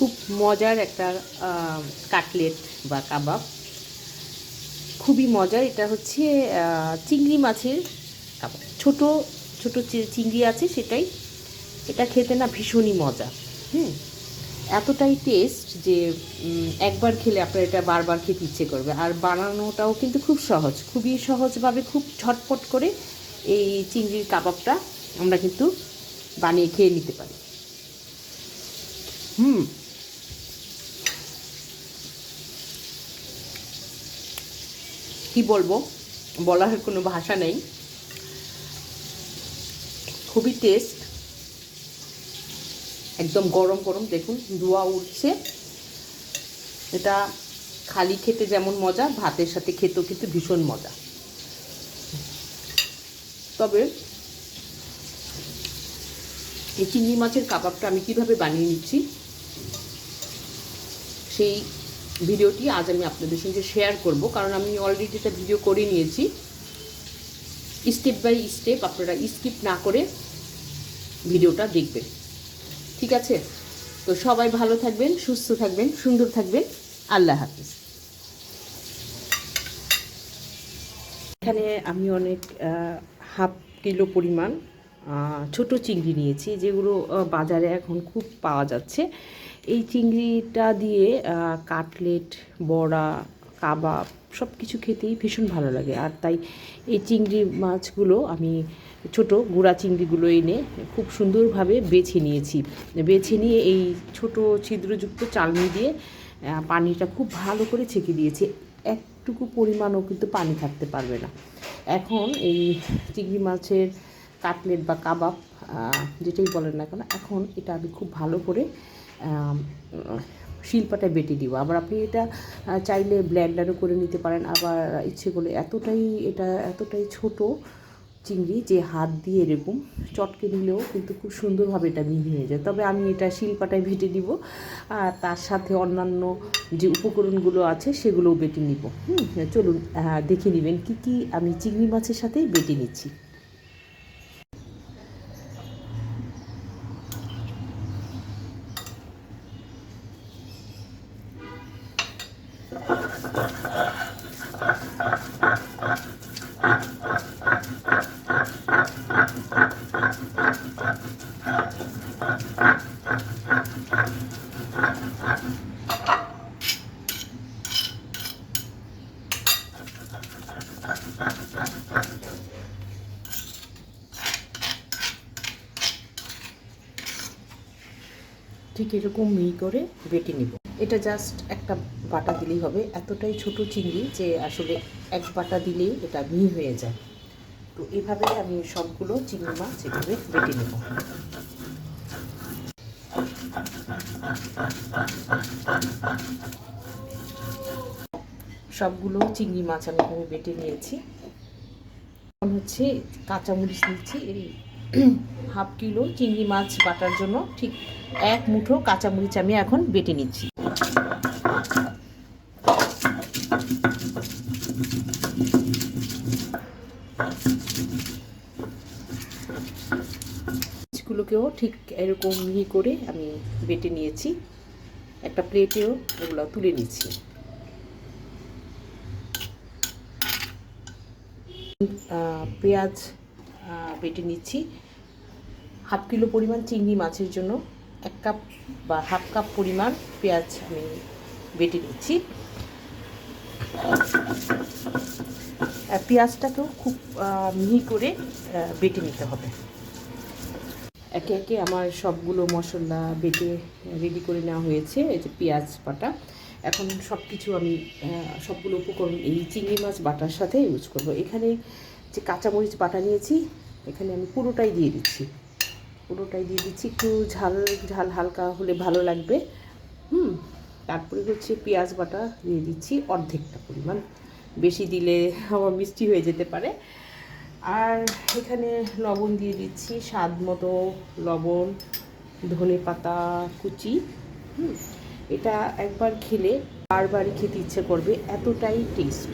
খুব মজার একটা কাটলেট বা কাবাব। খুবই মজার, এটা হচ্ছে চিংড়ি মাছের কাবাব। ছোট ছোট চিংড়ি আছে সেটাই। এটা খেতে না ভীষণই মজা, হুম? এতটাই টেস্ট যে একবার খেলে আপনার এটা বারবার খেতে ইচ্ছে করবে। আর বানানোটাও কিন্তু খুব সহজ, খুবই সহজভাবে খুব ঝটপট করে এই চিংড়ির কাবাবটা আমরা কিন্তু বানিয়ে খেয়ে নিতে পারি। হুম। কি বলব? বলার কোনো ভাষা নেই। খুবই টেস্ট একদম গরম গরম, দেখুন, ধোয়া উঠছে। এটা খালি খেতে যেমন মজা, ভাতের সাথে খেতেও কিন্তু ভীষণ মজা। তবে এই চিংড়ি মাছের কাবাবটা আমি কীভাবে বানিয়ে নিচ্ছি? সেই ভিডিওটি আজ আমি আপনাদের সঙ্গে শেয়ার করব, কারণ আমি অলরেডি একটা ভিডিও করে নিয়েছি স্টেপ বাই স্টেপ আপনারা স্কিপ না করে ভিডিওটা দেখবেন। ঠিক আছে? তো সবাই ভালো থাকবেন, সুস্থ থাকবেন, সুন্দর থাকবেন। আল্লাহ হাফিজ। এখানে আমি অনেক হাফ কিলো পরিমাণ ছোট চিংড়ি নিয়েছি, যেগুলো বাজারে এখন খুব পাওয়া যাচ্ছে। এই চিংড়িটা দিয়ে কাটলেট, বড়া, কাবাব সব কিছু খেতেই ভীষণ ভালো লাগে। আর তাই এই চিংড়ি মাছগুলো আমি ছোট গুঁড়া চিংড়িগুলো এনে খুব সুন্দরভাবে বেছে নিয়েছি। বেছে নিয়ে এই ছোট ছিদ্রযুক্ত চালনি দিয়ে পানিটা খুব ভালো করে ছেঁকে দিয়েছি। একটুকু পরিমাণও কিন্তু পানি থাকতে পারবে না। এখন এই চিংড়ি মাছের কাটলেট বা কাবাব যেটাই বলেন না কেন, এখন এটা আমি খুব ভালো করে আম, শিলপাটায় বেটে দিব। আবার আপনি এটা চাইলে ব্ল্যান্ডারও করে নিতে পারেন। আবার ইচ্ছে করলে এতটাই এটা এতটাই ছোট চিংড়ি যে হাত দিয়ে এরকম চটকে নিলেও কিন্তু খুব সুন্দরভাবে এটা মিহি হয়ে যায়। তবে আমি এটা শিলপাটায় বেটে দিব। আর তার সাথে অন্যান্য যে উপকরণগুলো আছে সেগুলোও বেটে নিব। হুম চলুন দেখে নেবেন কি কি আমি চিংড়ি মাছের সাথেই বেটে নিচ্ছি। ঠিক এরকম মিহি করে বেটে নিব। এটা জাস্ট একটা বাটা দিলেই হবে। এতটাই ছোট চিংড়ি যে আসলে এক বাটা দিলেই এটা মিহি হয়ে যায়। তো এভাবে আমি সবগুলো চিংড়ি মাছ এভাবে বেটে নেব। সবগুলো চিংড়ি মাছ আমি এভাবে বেটে নিয়েছি। এখন হচ্ছে কাঁচামরিচ নিচ্ছি, এই হাফ কিলো চিংড়ি মাছ বাটার জন্য ঠিক এক মুঠো কাঁচামরিচ আমি এখন বেটে নিচ্ছি। মাছগুলোকেও ঠিক এরকম মিহি করে আমি বেটে নিয়েছি। একটা প্লেটেও এগুলো তুলে নিচ্ছি। পেঁয়াজ বেটে নিচ্ছি। হাফ কিলো পরিমাণ চিংড়ি মাছের জন্য এক কাপ বা হাফ কাপ পরিমাণ পেঁয়াজ আমি বেটে নিচ্ছি। পেঁয়াজটাকেও খুব মিহি করে বেটে নিতে হবে। একে একে আমার সবগুলো মশলা বেটে, রেডি করে নেওয়া হয়েছে। এই যে পেঁয়াজ বাটা। এখন সব কিছু আমি সবগুলো উপকরণ, এই চিংড়ি মাছ বাটার সাথে ইউজ করব। এখানে যে কাঁচামরিচ বাটা নিয়েছি, এখানে আমি পুরোটাই দিয়ে দিচ্ছি। পুরোটাই দিয়ে দিচ্ছি, একটু ঝাল ঝাল হালকা হলে ভালো লাগবে। হুম, তারপরে হচ্ছে পেঁয়াজ বাটা দিয়ে দিচ্ছি অর্ধেকটা পরিমাণ। বেশি দিলে আমার মিষ্টি হয়ে যেতে পারে। আর এখানে লবণ দিয়ে দিচ্ছি স্বাদ মতো লবণ ধনে পাতা কুচি। হুম এটা একবার খেলে বারবারই খেতে ইচ্ছে করবে, এতটাই টেস্ট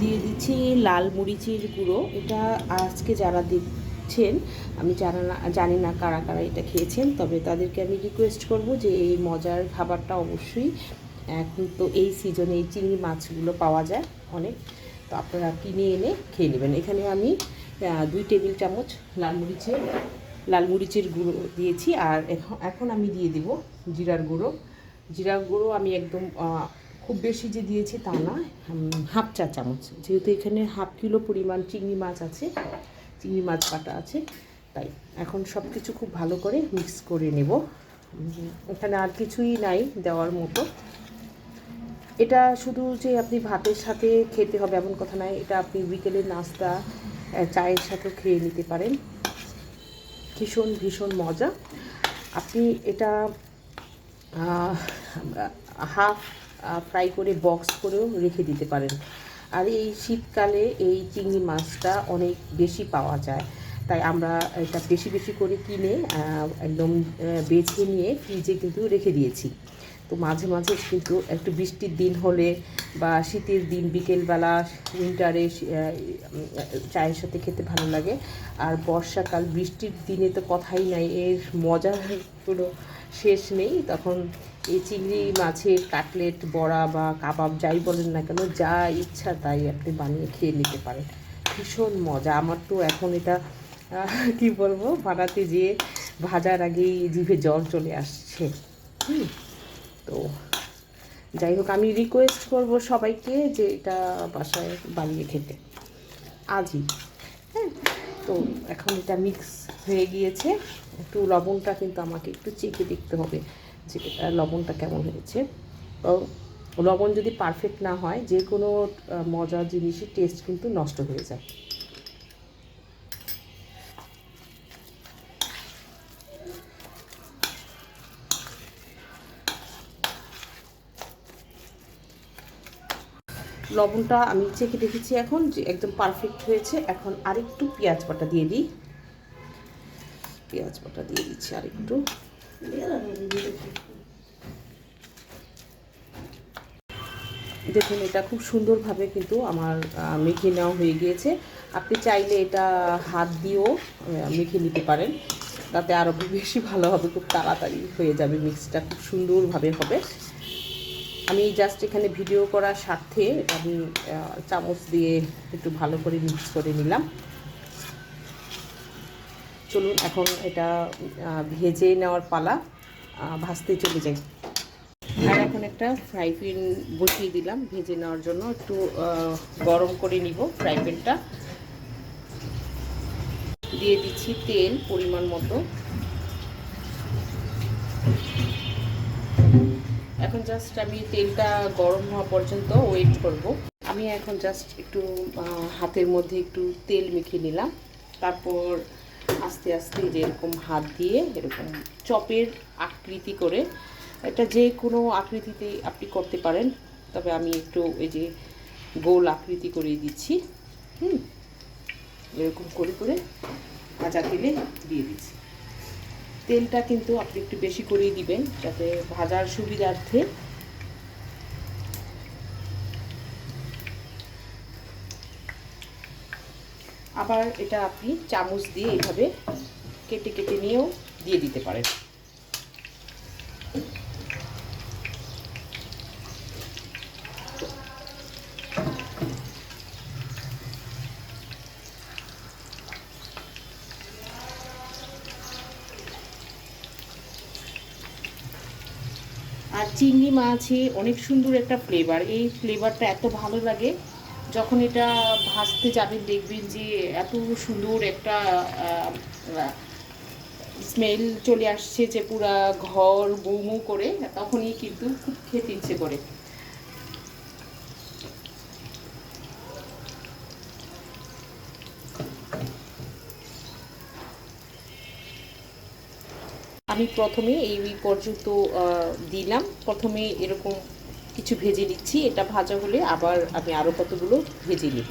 দিয়ে দিচ্ছি লাল মরিচের গুঁড়ো। এটা আজকে যারা দেখ দেখছেন আমি জানা না, জানি না কারা কারা এটা খেয়েছেন, তবে তাদেরকে আমি রিকোয়েস্ট করব যে এই মজার খাবারটা অবশ্যই, এখন তো এই সিজনে এই চিংড়ি মাছগুলো পাওয়া যায় অনেক, তো আপনারা কিনে এনে খেয়ে নেবেন। এখানে আমি দুই টেবিল চামচ লাল মরিচের লাল মরিচের গুঁড়ো দিয়েছি আর এখন আমি দিয়ে দেব জিরার গুঁড়ো। জিরার গুঁড়ো আমি একদম খুব বেশি যে দিয়েছি তা না হাফ চা চামচ। যেহেতু এখানে হাফ কিলো পরিমাণ চিংড়ি মাছ আছে, চিংড়ি মাছ কাটা আছে, তাই এখন সব কিছু খুব ভালো করে মিক্স করে নেব। এখানে আর কিছুই নাই দেওয়ার মতো। এটা শুধু যে আপনি ভাতের সাথে খেতে হবে এমন কথা নয়, এটা আপনি বিকেলের নাস্তা চায়ের সাথেও খেয়ে নিতে পারেন। ভীষণ ভীষণ মজা। আপনি এটা হাফ ফ্রাই করে বক্স করেও রেখে দিতে পারেন। আর এই শীতকালে এই চিংড়ি মাছটা অনেক বেশি পাওয়া যায়। তাই আমরা এটা বেশি বেশি করে কিনে একদম বেছে নিয়ে ফ্রিজে কিন্তু রেখে দিয়েছি। তো মাঝে মাঝে কিন্তু একটু বৃষ্টির দিন হলে বা শীতের দিন বিকেলবেলা উইন্টারে চায়ের সাথে খেতে ভালো লাগে। আর বর্ষাকাল, বৃষ্টির দিনে তো কথাই নাই, এর মজার কোনো শেষ নেই। তখন এই চিংড়ি মাছের কাটলেট, বড়া বা কাবাব যাই বলেন না কেন, যা ইচ্ছা তাই আপনি বানিয়ে খেয়ে নিতে পারেন। ভীষণ মজা। আমার তো এখন এটা কি বলব, বানাতে যেয়ে ভাজার আগেই জিভে জল চলে আসছে। হুম। তো যাই হোক, আমি রিকোয়েস্ট করব সবাইকে যে এটা বাসায় বানিয়ে খেতে। আজই। হ্যাঁ তো এখন এটা মিক্স হয়ে গিয়েছে। একটু লবণটা কিন্তু আমাকে একটু চেখে দেখতে হবে যে লবণটা কেমন হয়েছে। তো লবণ যদি পারফেক্ট না হয় যে কোনো মজার জিনিসের টেস্ট কিন্তু নষ্ট হয়ে যায়। লবণটা আমি চেখে দেখেছি এখন, যে একদম পারফেক্ট হয়েছে। এখন আরেকটু পেঁয়াজ বাটা দিয়ে দিই। পেঁয়াজ বাটা দিয়ে দিচ্ছি আরেকটু। দেখুন, এটা খুব সুন্দরভাবে কিন্তু আমার মেখে নেওয়া হয়ে গিয়েছে। আপনি চাইলে এটা হাত দিয়েও মেখে নিতে পারেন। তাতে আরও বেশি ভালো হবে, খুব তাড়াতাড়ি হয়ে যাবে মিক্সটা খুব সুন্দরভাবে হবে। আমি জাস্ট এখানে ভিডিও করার স্বার্থে এটা আমি চামচ দিয়ে একটু ভালো করে মিক্স করে নিলাম। চলুন এখন এটা ভেজে নেওয়ার পালা ভাজতে চলে যাই। আর এখন একটা ফ্রাই প্যান বসিয়ে দিলাম, ভেজে নেওয়ার জন্য একটু গরম করে নিব ফ্রাই প্যানটা দিয়ে দিচ্ছি তেল পরিমাণ মতো। এখন জাস্ট আমি তেলটা গরম হওয়া পর্যন্ত ওয়েট করব। আমি এখন জাস্ট একটু হাতের মধ্যে একটু তেল মেখে নিলাম। তারপর আস্তে আস্তে যেরকম হাত দিয়ে এরকম চপের আকৃতি করে, এটা যে কোনো আকৃতিতে আপনি করতে পারেন। তবে আমি একটু এই যে গোল আকৃতি করে দিচ্ছি। হুম, এরকম করে করে ভাজা তেলে দিয়ে দিচ্ছি। তেলটা কিন্তু আপনি একটু বেশি করেই দিবেন, যাতে ভাজার সুবিধার্থে। আবার এটা আপনি চামচ দিয়ে এইভাবে কেটে কেটে নিয়েও দিয়ে দিতে পারেন আর চিংড়ি মাছে অনেক সুন্দর একটা ফ্লেভার এই ফ্লেভারটা এত ভালো লাগে, যখন এটা ভাসতে যাবেন, দেখবেন যে এত সুন্দর একটা স্মেল চলে আসছে যে পুরা ঘর বৌমু করে, তখনই কিন্তু খুব খেতে ইচ্ছে করে। আমি প্রথমে এই পর্যন্ত দিলাম। প্রথমে এরকম কিছু ভেজে নিচ্ছি। এটা ভাজা হলে আবার আমি আরও কতগুলো ভেজে নিব।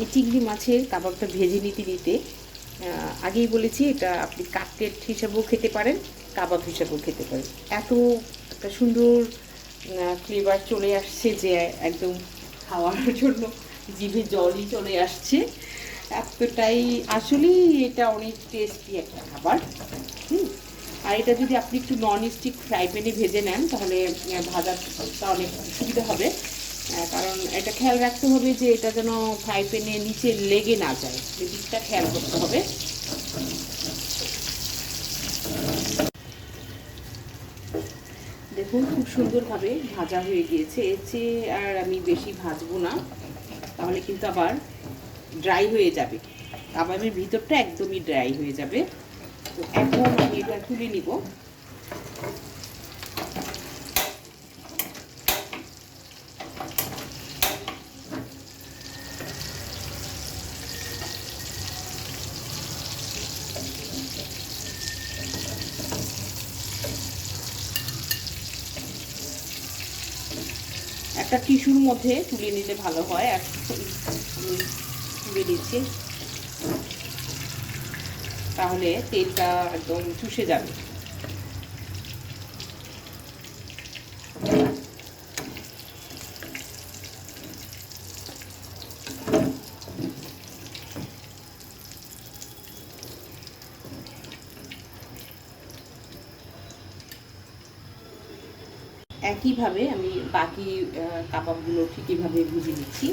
এই চিংড়ি মাছের কাবাবটা ভেজে নিতে নিতে আগেই বলেছি এটা আপনি কাটলেট হিসাবেও খেতে পারেন, কাবাব হিসাবেও খেতে পারেন। এত একটা সুন্দর ফ্লেভার চলে আসছে যে একদম খাওয়ার জন্য জিভে জলই চলে আসছে। এতটাই, আসলেই এটা অনেক টেস্টি একটা খাবার। হুম, আর এটা যদি আপনি একটু নন স্টিক ফ্রাই প্যানে ভেজে নেন, তাহলে ভাজাটা অনেক সুবিধা হবে। কারণ এটা খেয়াল রাখতে হবে যে এটা যেন ফ্রাই প্যানে নিচে লেগে না যায়। এদিকটা খেয়াল করতে হবে। দেখুন, খুব সুন্দরভাবে ভাজা হয়ে গিয়েছে। এর চেয়ে আর আমি বেশি ভাজবো না। তাহলে কিন্তু আবার ড্রাই হয়ে যাবে। কাবাবের ভিতরটা একদমই ড্রাই হয়ে যাবে। তো এখন আমি এটা তুলে নিব। একটা টিস্যুর মধ্যে তুলে নিলে ভালো হয়। আর তুলে দিচ্ছি তাহলে তেলটা একদম চুষে যাবে। একইভাবে আমি বাকি কাবাবগুলো ঠিক এইভাবে ভেজে নিচ্ছি।